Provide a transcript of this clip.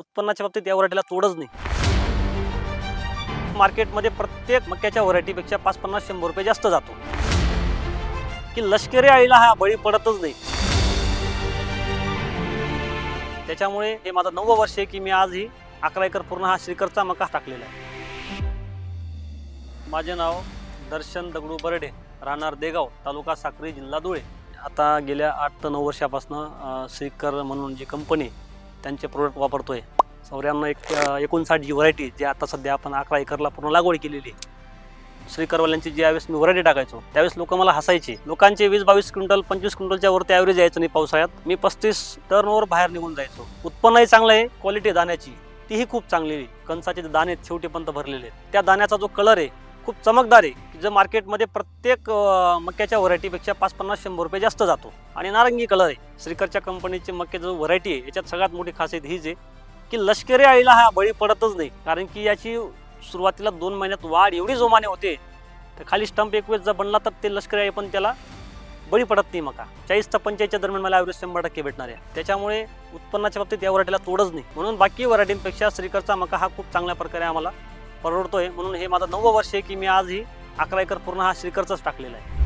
उत्पन्नाच्या बाबतीत या व्हरायटीला तोडच नाही. मार्केटमध्ये प्रत्येक मक्याच्या व्हरायटीपेक्षा पाच पन्नास शंभर रुपये जास्त जातो. की लष्करी आळीला हा बळी पडतच नाही. त्याच्यामुळे हे माझं नववं वर्ष आहे की मी आज ही अकरा एकर पूर्ण हा श्रीकरचा मका टाकलेला आहे. माझे नाव दर्शन दगडू बर्डे राहणार देगाव तालुका साक्री जिल्हा धुळे. आता गेल्या आठ ते नऊ वर्षापासून श्रीकर म्हणून जी कंपनी त्यांचे प्रोडक्ट वापरतो आहे चौऱ्याण्णव एक एकोणसाठ जी व्हरायटी जी आता सध्या आपण अकरा एकरला पूर्ण लागवड केलेली आहे. श्रीकरवाल्यांची ज्यावेळेस मी व्हरायटी टाकायचो त्यावेळेस लोक मला हसायचे. लोकांचे वीस बावीस क्विंटल पंचवीस क्विंटलच्या वरती ॲव्हरेज यायचं नाही पावसाळ्यात. मी पस्तीस टर्नवर बाहेर निघून जायचो. उत्पन्नही चांगलं आहे क्वालिटी दाण्याची. तीही खूप चांगली आहे. कणसाचे दाणे आहेत, शेवटीपर्यंत भरलेले आहेत. त्या दाण्याचा जो कलर आहे खूप चमकदार आहे. जो मार्केटमध्ये प्रत्येक मक्याच्या व्हरायटीपेक्षा पाच पन्नास शंभर रुपये जास्त जातो. आणि नारंगी कलर आहे. श्रीकरच्या कंपनीचे मक्के जो व्हरायटी आहे याच्यात सगळ्यात मोठी खासियत हीच आहे की लष्करी आळीला हा बळी पडतच नाही. कारण की याची सुरुवातीला दोन महिन्यात वाढ एवढी जोमाने होते तर खाली स्टंप एक वेळेस जर बनला तर ते लष्करी आहे पण त्याला बळी पडत नाही मका. चाळीस ते पंचाळीसच्या दरम्यान मला ॲव्हरेज शंभर टक्के भेटणार आहे. त्याच्यामुळे उत्पन्नाच्या बाबतीत या व्हरायटीला तोडच नाही. म्हणून बाकी व्हरायटींपेक्षा श्रीकरचा मका हा खूप चांगल्या प्रकारे आम्हाला परवडतोय. म्हणून हे माझं नववं वर्ष आहे की मी आज ही अकरा एकर पूर्ण हा श्रीकरचाच टाकलेला आहे.